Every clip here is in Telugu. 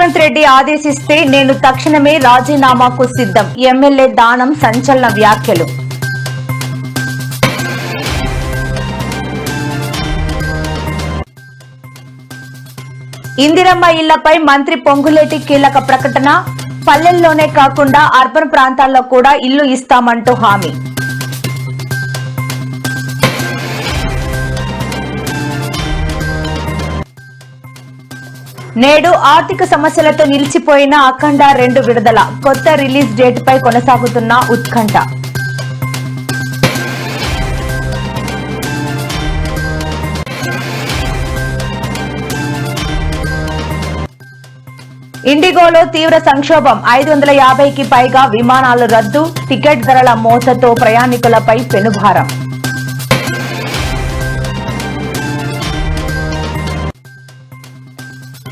రేవంత్ రెడ్డి ఆదేశిస్తే నేను తక్షణమే రాజీనామాకు సిద్ధం. ఎమ్మెల్యే దానం సంచలన వ్యాఖ్యలు. ఇందిరమ్మ ఇళ్ళపై మంత్రి పొంగులేటి కీలక ప్రకటన. పల్లెల్లోనే కాకుండా అర్బన్ ప్రాంతాల్లో కూడా ఇల్లు ఇస్తామంటూ హామీ. నేడు ఆర్థిక సమస్యలతో నిలిచిపోయిన అఖండ రెండు విడుదల. కొత్త రిలీజ్ డేట్ పై కొనసాగుతున్న ఉత్కంఠ. ఇండిగోలో తీవ్ర సంక్షోభం. ఐదు వందల యాభైకి పైగా విమానాలు రద్దు టికెట్ ధరల మోసతో ప్రయాణికులపై పెనుభారం.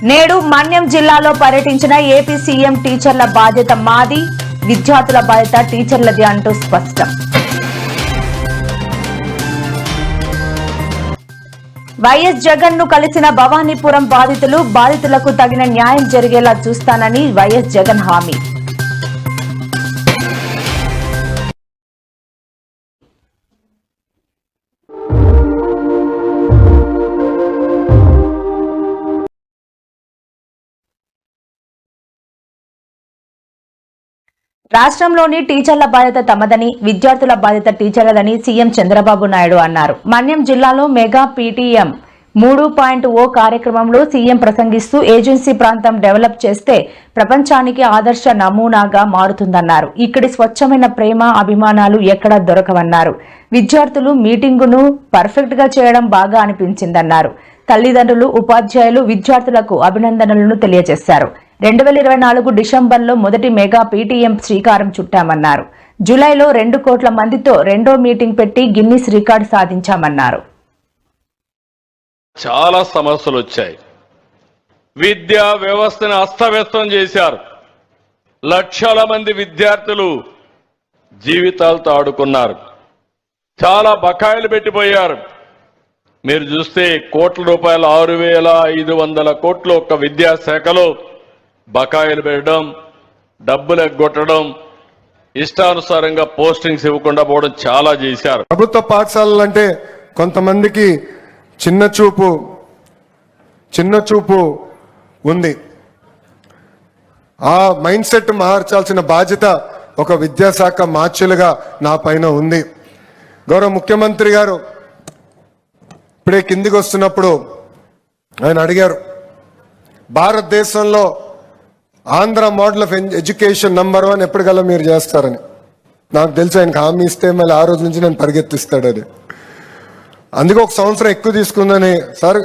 నేడు మన్యం జిల్లాలో పర్యటించిన ఏపీ సీఎం టీచర్ల బాధ్యత మాది విద్యార్థుల బాధ్యత టీచర్లది అంటూ స్పష్టం. వైఎస్ జగన్ను కలిసిన భవానీపురం బాధితులు బాధితులకు తగిన న్యాయం జరిగేలా చూస్తానని వైఎస్ జగన్ హామీ. రాష్ట్రంలోని టీచర్ల బాధ్యత తమదని విద్యార్థుల బాధ్యత టీచర్లదని సీఎం చంద్రబాబు నాయుడు అన్నారు. మన్యం జిల్లాలో మెగా పీటీఎం మూడు పాయింట్ ఓ కార్యక్రమంలో సీఎం ప్రసంగిస్తూ ఏజెన్సీ ప్రాంతం డెవలప్ చేస్తే ప్రపంచానికి ఆదర్శ నమూనాగా మారుతుందన్నారు. ఇక్కడి స్వచ్ఛమైన ప్రేమ అభిమానాలు ఎక్కడా దొరకవన్నారు. విద్యార్థులు మీటింగును పర్ఫెక్ట్గా చేయడం బాగా అనిపించిందన్నారు. తల్లిదండ్రులు ఉపాధ్యాయులు విద్యార్థులకు అభినందనలను తెలియజేశారు. రెండు వేల ఇరవై నాలుగు డిసెంబర్లో మొదటి మెగా పీటీఎం శ్రీకారం చుట్టామన్నారు. జూలైలో రెండు కోట్ల మందితో రెండో మీటింగ్ పెట్టి గిన్నిస్ రికార్డు సాధించామన్నారు. చాలా సమస్యలు వచ్చాయి. విద్యా వ్యవస్థను అస్తవ్యస్తం చేశారు. లక్షల మంది విద్యార్థులు జీవితాలతో ఆడుకున్నారు. చాలా బకాయిలు పెట్టిపోయారు. మీరు చూస్తే కోట్ల రూపాయలు ఆరు వేల ఐదు వందల కోట్లు ఒక్క విద్యాశాఖలో బకాయిలు పెట్టడం డబ్బులు ఎగ్గొట్టడం ఇష్టానుసారంగా పోస్టింగ్స్ ఇవ్వకుండా పోవడం చాలా చేశారు. ప్రభుత్వ పాఠశాలలు అంటే కొంతమందికి చిన్న చూపు చిన్న చూపు ఉంది. ఆ మైండ్ సెట్ మార్చాల్సిన బాధ్యత ఒక విద్యాశాఖ మార్చులుగా నా పైన ఉంది. గౌరవ ముఖ్యమంత్రి గారు ఇప్పుడే కిందికి వస్తున్నప్పుడు ఆయన అడిగారు భారతదేశంలో Andhra model of education number one ఎప్పటికల్లా మీరు చేస్తారని. నాకు తెలుసు ఆయనకు హామీ ఇస్తే మళ్ళీ ఆ రోజు నుంచి నేను పరిగెత్తిస్తాడని అందుకే ఒక సంవత్సరం ఎక్కువ తీసుకుందని. సార్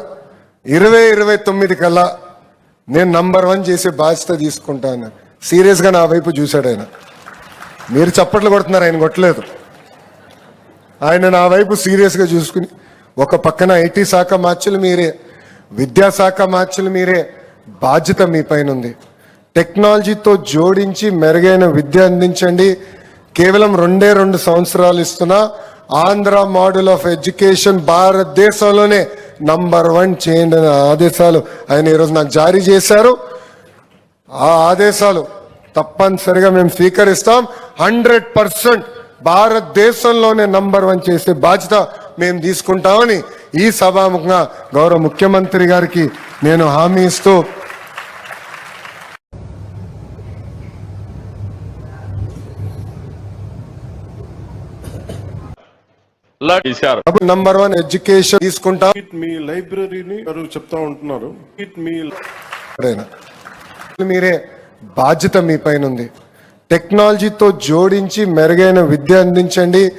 ఇరవై ఇరవై తొమ్మిది కల్లా నేను నంబర్ వన్ చేసే బాధ్యత తీసుకుంటాను. సీరియస్గా నా వైపు చూశాడు ఆయన. మీరు చప్పట్లు కొడుతున్నారు ఆయన కొట్టలేదు. ఆయన నా వైపు సీరియస్గా చూసుకుని ఒక పక్కన ఐటీ శాఖ మార్చులు మీరే విద్యాశాఖ మార్చులు మీరే బాధ్యత మీ పైన ఉంది. టెక్నాలజీతో జోడించి మెరుగైన విద్య అందించండి. కేవలం రెండే రెండు సంవత్సరాలు ఇస్తున్నా ఆంధ్ర మోడల్ ఆఫ్ ఎడ్యుకేషన్ భారతదేశంలోనే నంబర్ వన్ చేయండి అనే ఆదేశాలు ఆయన ఈరోజు నాకు జారీ చేశారు. ఆ ఆదేశాలు తప్పనిసరిగా మేము స్వీకరిస్తాం. హండ్రెడ్ పర్సెంట్ భారతదేశంలోనే నంబర్ వన్ చేసే బాధ్యత మేము తీసుకుంటామని ఈ సభాముఖంగా గౌరవ ముఖ్యమంత్రి గారికి నేను హామీ ఇస్తూ చేశారు. నంబర్ వన్ ఎడ్యుకేషన్ తీసుకుంటాం మీ లైబ్రరీని చెప్తా ఉంటున్నారు. మీ. మీరే బాధ్యత మీ పైన ఉంది. టెక్నాలజీతో జోడించి మెరుగైన విద్య అందించండి.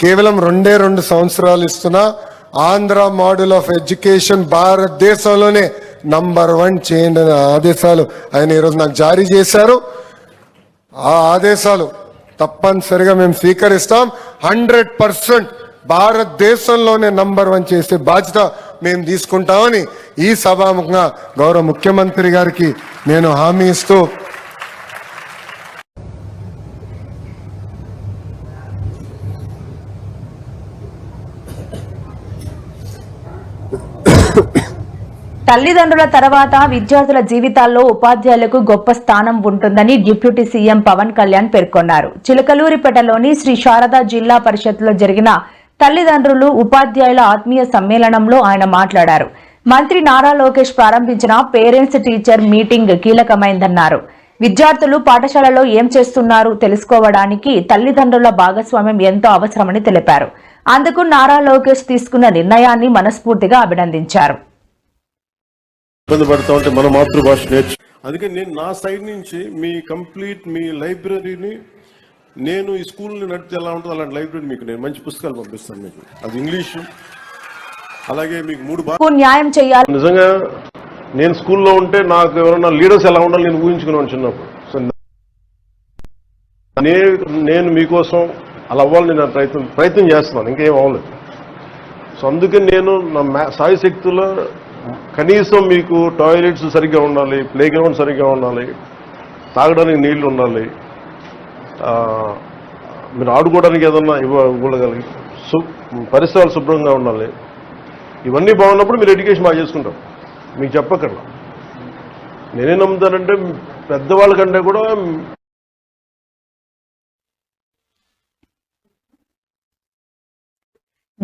కేవలం రెండే రెండు సంవత్సరాలు ఇస్తున్నా ఆంధ్ర మోడల్ ఆఫ్ ఎడ్యుకేషన్ భారతదేశంలోనే నంబర్ వన్ చేయండి అనే ఆదేశాలు ఆయన ఈరోజు నాకు జారీ చేశారు. ఆ ఆదేశాలు తప్పనిసరిగా మేము స్వీకరిస్తాం. హండ్రెడ్ పర్సెంట్ భారతదేశంలోనే నంబర్ వన్ చేసే బాధ్యత మేము తీసుకుంటామని ఈ సభాముఖంగా గౌరవ ముఖ్యమంత్రి గారికి నేను హామీ ఇస్తూ తల్లిదండ్రుల తర్వాత విద్యార్థుల జీవితాల్లో ఉపాధ్యాయులకు గొప్ప స్థానం ఉంటుందని డిప్యూటీ సీఎం పవన్ కళ్యాణ్ పేర్కొన్నారు. చిలకలూరిపేటలోని శ్రీ శారదా జిల్లా పరిషత్లో జరిగిన తల్లిదండ్రులు ఉపాధ్యాయుల ఆత్మీయ సమ్మేళనంలో ఆయన మాట్లాడారు. మంత్రి నారా లోకేష్ ప్రారంభించిన పేరెంట్స్ టీచర్ మీటింగ్ కీలకమైందన్నారు. విద్యార్థులు పాఠశాలలో ఏం చేస్తున్నారు తెలుసుకోవడానికి తల్లిదండ్రుల భాగస్వామ్యం ఎంతో అవసరమని తెలిపారు. అందుకు నారా లోకేష్ తీసుకున్న నిర్ణయాన్ని మనస్ఫూర్తిగా అభినందించారు. ఇబ్బంది పడతా ఉంటే మన మాతృభాష నేర్చు అందుకే నేను నా సైడ్ నుంచి మీ కంప్లీట్ మీ లైబ్రరీని నేను ఈ స్కూల్ని నడిపితే ఎలా ఉంటుందో అలాంటి లైబ్రరీ మీకు నేను మంచి పుస్తకాలు పంపిస్తాను మీకు. అది ఇంగ్లీషు. అలాగే మీకు మూడు న్యాయం చేయాలి. నిజంగా నేను స్కూల్లో ఉంటే నాకు ఎవరైనా లీడర్స్ ఎలా ఉండాలి నేను ఊహించుకున్నాను చిన్నప్పుడు. సో నేను మీకోసం అలా అవ్వాలని నేను ప్రయత్నం ప్రయత్నం చేస్తున్నాను ఇంకేం అవ్వలేదు. సో అందుకని నేను నా మ్యా సాయి శక్తుల్లో కనీసం మీకు టాయిలెట్స్ సరిగ్గా ఉండాలి ప్లే గ్రౌండ్ సరిగ్గా ఉండాలి తాగడానికి నీళ్ళు ఉండాలి మీరు ఆడుకోవడానికి ఏదన్నా ఇవ్వ ఇవ్వగలిగి సు పరిసరాలు శుభ్రంగా ఉండాలి. ఇవన్నీ బాగున్నప్పుడు మీరు ఎడ్యుకేషన్ బాగా చేసుకుంటాం మీకు చెప్పక్కర్లా. నేనే నమ్ముతానంటే పెద్దవాళ్ళ కంటే కూడా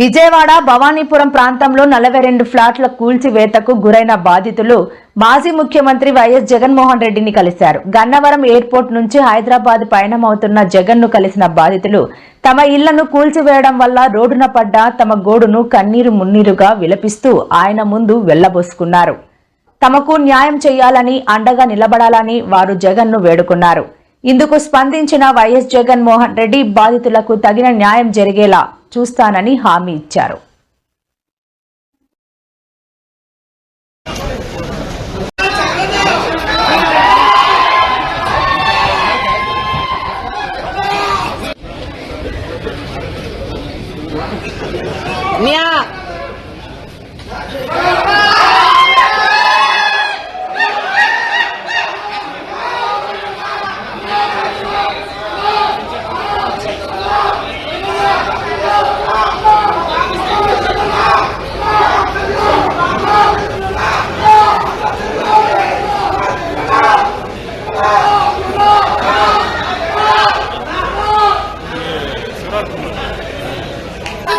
విజయవాడ భవానీపురం ప్రాంతంలో నలభై రెండు ఫ్లాట్ల కూల్చివేతకు గురైన బాధితులు మాజీ ముఖ్యమంత్రి వైఎస్ జగన్మోహన్ రెడ్డిని కలిశారు. గన్నవరం ఎయిర్పోర్ట్ నుంచి హైదరాబాద్ పయనమవుతున్న జగన్ను కలిసిన బాధితులు తమ ఇళ్ళను కూల్చివేయడం వల్ల రోడ్డున పడ్డ తమ గోడును కన్నీరు మున్నీరుగా విలపిస్తూ ఆయన ముందు వెళ్ళబోసుకున్నారు. తమకు న్యాయం చేయాలని అండగా నిలబడాలని వారు జగన్ను వేడుకున్నారు. ఇందుకు స్పందించిన వైఎస్ జగన్మోహన్ రెడ్డి బాధితులకు తగిన న్యాయం జరిగేలా చూస్తానని హామీ ఇచ్చారు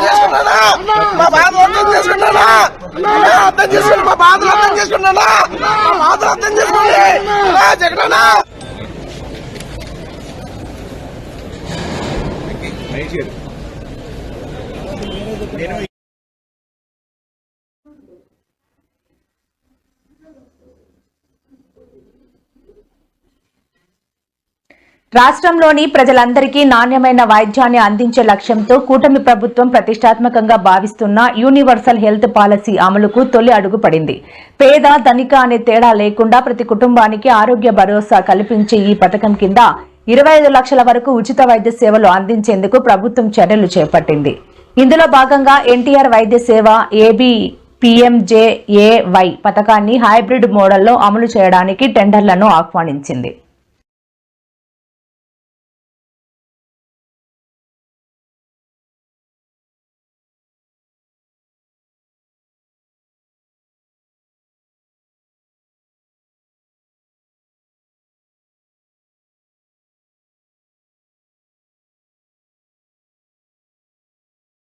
చేసుకున్నానా మా బాధ అర్థం చేసుకున్నానా నా అర్థం చేసుకోండి మా బాధలు అర్థం చేసుకున్నానా మా బాధలు అర్థం చేసుకోండి జగన్ జగనన్నా! రాష్ట్రంలోని ప్రజలందరికీ నాణ్యమైన వైద్యాన్ని అందించే లక్ష్యంతో కూటమి ప్రభుత్వం ప్రతిష్టాత్మకంగా భావిస్తున్న యూనివర్సల్ హెల్త్ పాలసీ అమలుకు తొలి అడుగు పడింది. పేద ధనిక అనే తేడా లేకుండా ప్రతి కుటుంబానికి ఆరోగ్య భరోసా కల్పించే ఈ పథకం కింద ఇరవై ఐదు లక్షల వరకు ఉచిత వైద్య సేవలు అందించేందుకు ప్రభుత్వం చర్యలు చేపట్టింది. ఇందులో భాగంగా ఎన్టీఆర్ వైద్య సేవ ఏబీ పీఎంజేఏవై పథకాన్ని హైబ్రిడ్ మోడల్లో అమలు చేయడానికి టెండర్లను ఆహ్వానించింది.